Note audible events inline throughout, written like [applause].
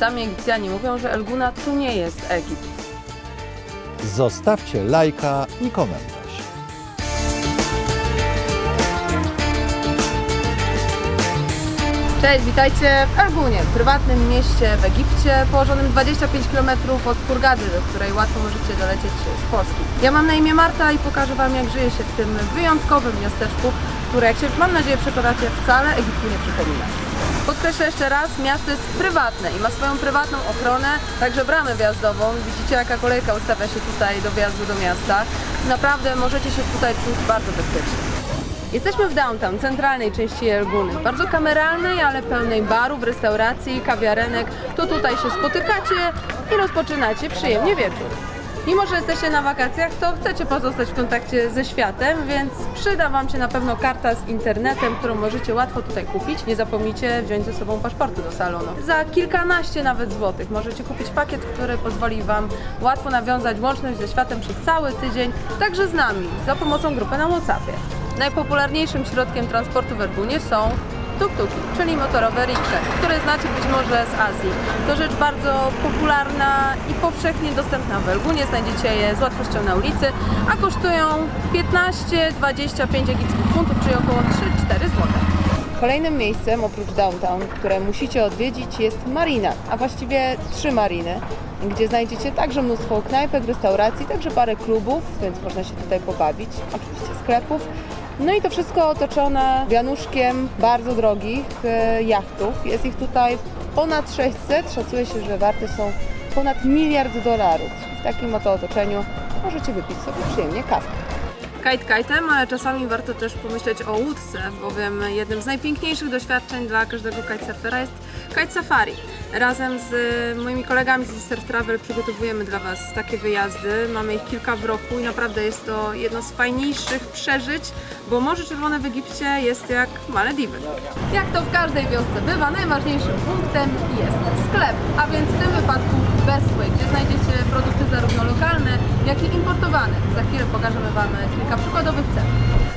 Sami Egipcjanie mówią, że Elguna to nie jest Egipt. Zostawcie lajka i komentarz. Cześć, witajcie w Elgunie, prywatnym mieście w Egipcie, położonym 25 km od Hurgady, do której łatwo możecie dolecieć z Polski. Ja mam na imię Marta i pokażę Wam, jak żyje się w tym wyjątkowym miasteczku, które, jak się mam nadzieję przekonacie, wcale Egiptu nie przypomina. Podkreślę jeszcze raz, miasto jest prywatne i ma swoją prywatną ochronę, także bramę wjazdową. Widzicie, jaka kolejka ustawia się tutaj do wjazdu do miasta. Naprawdę możecie się tutaj czuć bardzo bezpiecznie. Jesteśmy w downtown, centralnej części Elguny. Bardzo kameralnej, ale pełnej barów, restauracji, kawiarenek. To tutaj się spotykacie i rozpoczynacie przyjemnie wieczór. Mimo, że jesteście na wakacjach, to chcecie pozostać w kontakcie ze światem, więc przyda Wam się na pewno karta z internetem, którą możecie łatwo tutaj kupić. Nie zapomnijcie wziąć ze sobą paszportu do salonu. Za kilkanaście nawet złotych możecie kupić pakiet, który pozwoli Wam łatwo nawiązać łączność ze światem przez cały tydzień, także z nami, za pomocą grupy na WhatsAppie. Najpopularniejszym środkiem transportu w Elbunie są tuk-tuki, czyli motorowe riksze, które znacie być może z Azji. To rzecz bardzo popularna i powszechnie dostępna w Elbunie. Znajdziecie je z łatwością na ulicy, a kosztują 15-25 egipskich funtów, czyli około 3-4 zł. Kolejnym miejscem oprócz downtown, które musicie odwiedzić jest marina, a właściwie trzy mariny, gdzie znajdziecie także mnóstwo knajpek, restauracji, także parę klubów, więc można się tutaj pobawić, oczywiście sklepów. No i to wszystko otoczone wianuszkiem bardzo drogich e, jachtów. Jest ich tutaj ponad 600, szacuje się, że warte są ponad miliard dolarów. W takim oto otoczeniu możecie wypić sobie przyjemnie kawkę. Kite kite'em, ale czasami warto też pomyśleć o łódce, bowiem jednym z najpiękniejszych doświadczeń dla każdego kitesurfera jest kite safari. Razem z moimi kolegami z Surf Travel przygotowujemy dla Was takie wyjazdy. Mamy ich kilka w roku i naprawdę jest to jedno z fajniejszych przeżyć, bo Morze Czerwone w Egipcie jest jak Malediwy. Jak to w każdej wiosce bywa, najważniejszym punktem jest sklep, a więc w tym wypadku Bestway, gdzie znajdziecie produkty zarówno lokalne, jak i importowane. Za chwilę pokażemy Wam kilka przykładowych cen.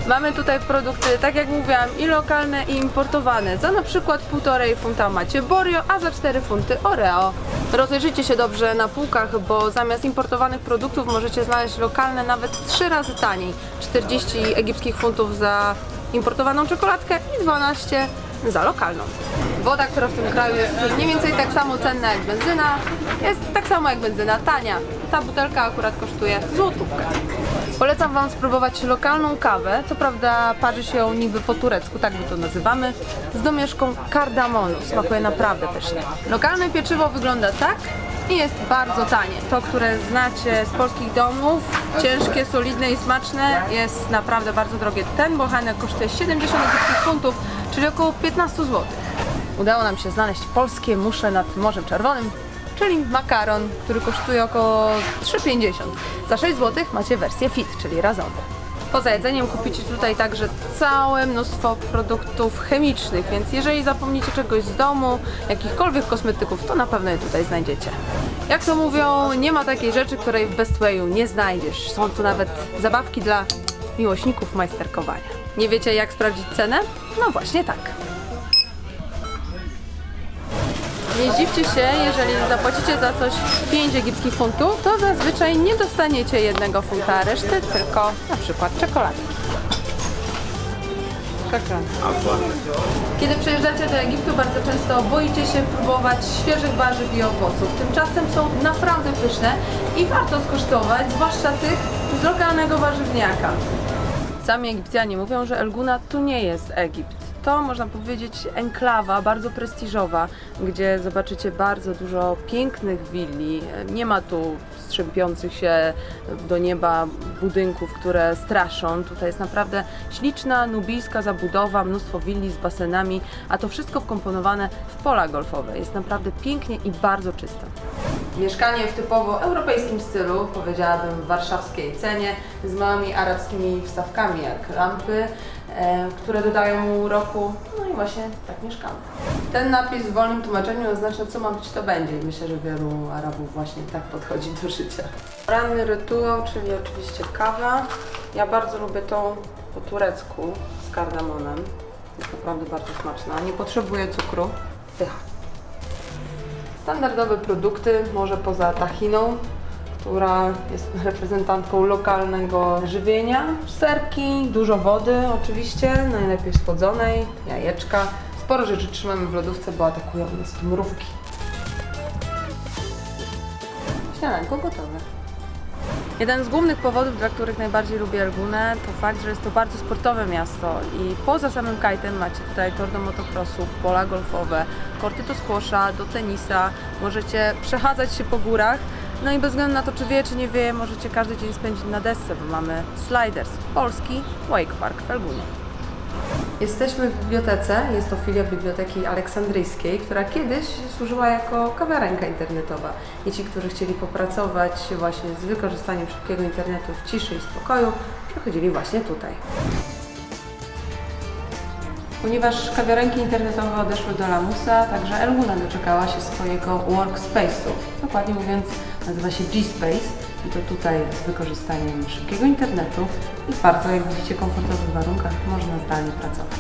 Mamy tutaj produkty, tak jak mówiłam, i lokalne, i importowane. Za na przykład 1,5 funta macie Borio, a za 4 funty Oreo. Rozejrzyjcie się dobrze na półkach, bo zamiast importowanych produktów możecie znaleźć lokalne nawet 3 razy taniej. 40 egipskich funtów za importowaną czekoladkę i 12 za lokalną. Woda, która w tym kraju jest mniej więcej tak samo cenna jak benzyna, jest tak samo jak benzyna, tania. Ta butelka akurat kosztuje złotówkę. Polecam Wam spróbować lokalną kawę, co prawda parzy się ją niby po turecku, tak my to nazywamy, z domieszką kardamonu. Smakuje naprawdę pysznie. Lokalne pieczywo wygląda tak i jest bardzo tanie. To, które znacie z polskich domów, ciężkie, solidne i smaczne, jest naprawdę bardzo drogie. Ten bochenek kosztuje 70 egipskich funtów, czyli około 15 zł. Udało nam się znaleźć polskie musze nad Morzem Czerwonym, czyli makaron, który kosztuje około 3,50. Za 6 zł macie wersję fit, czyli razową. Poza jedzeniem kupicie tutaj także całe mnóstwo produktów chemicznych, więc jeżeli zapomnicie czegoś z domu, jakichkolwiek kosmetyków, to na pewno je tutaj znajdziecie. Jak to mówią, nie ma takiej rzeczy, której w Bestwayu nie znajdziesz. Są tu nawet zabawki dla miłośników majsterkowania. Nie wiecie jak sprawdzić cenę? No właśnie tak. Nie zdziwcie się, jeżeli zapłacicie za coś 5 egipskich funtów, to zazwyczaj nie dostaniecie jednego funta reszty, tylko na przykład. Czekolady. Kiedy przyjeżdżacie do Egiptu, bardzo często boicie się próbować świeżych warzyw i owoców. Tymczasem są naprawdę pyszne i warto skosztować, zwłaszcza tych z lokalnego warzywniaka. Sami Egipcjanie mówią, że Elguna to nie jest Egipt. To można powiedzieć enklawa, bardzo prestiżowa, gdzie zobaczycie bardzo dużo pięknych willi. Nie ma tu strzępiących się do nieba budynków, które straszą. Tutaj jest naprawdę śliczna, nubijska zabudowa, mnóstwo willi z basenami, a to wszystko wkomponowane w pola golfowe. Jest naprawdę pięknie i bardzo czysto. Mieszkanie w typowo europejskim stylu, powiedziałabym w warszawskiej cenie, z małymi arabskimi wstawkami jak lampy, e, które dodają mu uroku. No i właśnie tak mieszkamy. Ten napis w wolnym tłumaczeniu oznacza, co ma być, to będzie. I myślę, że wielu Arabów właśnie tak podchodzi do życia. Ranny rytuał, czyli oczywiście kawa. Ja bardzo lubię tą po turecku z kardamonem. Jest naprawdę bardzo smaczna. Nie potrzebuje cukru. Pycha. Standardowe produkty, może poza tachiną, która jest [laughs] reprezentantką lokalnego żywienia. Serki, dużo wody oczywiście, najlepiej słodzonej, jajeczka. Sporo rzeczy trzymamy w lodówce, bo atakują nas tu mrówki. Śniadanko gotowe. Jeden z głównych powodów, dla których najbardziej lubię Elgunę, to fakt, że jest to bardzo sportowe miasto i poza samym kajtem macie tutaj tor do motocrossu, pola golfowe, korty do squasha, do tenisa, możecie przechadzać się po górach, no i bez względu na to, czy wie, czy nie wie, możecie każdy dzień spędzić na desce, bo mamy Sliders, polski Wake Park w Elgunie. Jesteśmy w bibliotece, jest to filia Biblioteki Aleksandryjskiej, która kiedyś służyła jako kawiarenka internetowa. I ci, którzy chcieli popracować właśnie z wykorzystaniem szybkiego internetu w ciszy i spokoju, przychodzili właśnie tutaj. Ponieważ kawiarenki internetowe odeszły do lamusa, także Elguna doczekała się swojego workspace'u. Dokładnie mówiąc, nazywa się G-Space i to tutaj z wykorzystaniem szybkiego internetu i w bardzo, jak widzicie, komfortowych warunkach można zdalnie pracować.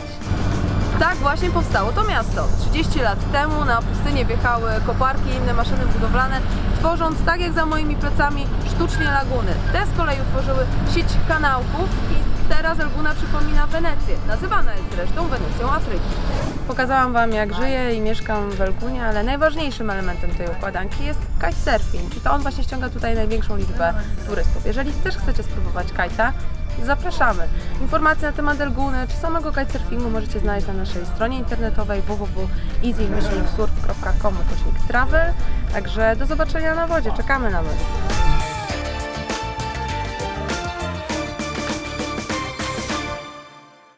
Tak właśnie powstało to miasto. 30 lat temu na pustynię wjechały koparki i inne maszyny budowlane, tworząc, tak jak za moimi plecami, sztucznie laguny. Te z kolei utworzyły sieć kanałków i teraz Elguna przypomina Wenecję. Nazywana jest zresztą Wenecją Afryki. Pokazałam Wam jak żyję i mieszkam w Elgunie, ale najważniejszym elementem tej układanki jest kitesurfing i to on właśnie ściąga tutaj największą liczbę turystów. Jeżeli też chcecie spróbować kajta, Zapraszamy. Informacje na temat Elguny czy samego kitesurfingu możecie znaleźć na naszej stronie internetowej www.easy-surf.com travel. Także do zobaczenia na wodzie. Czekamy na Was.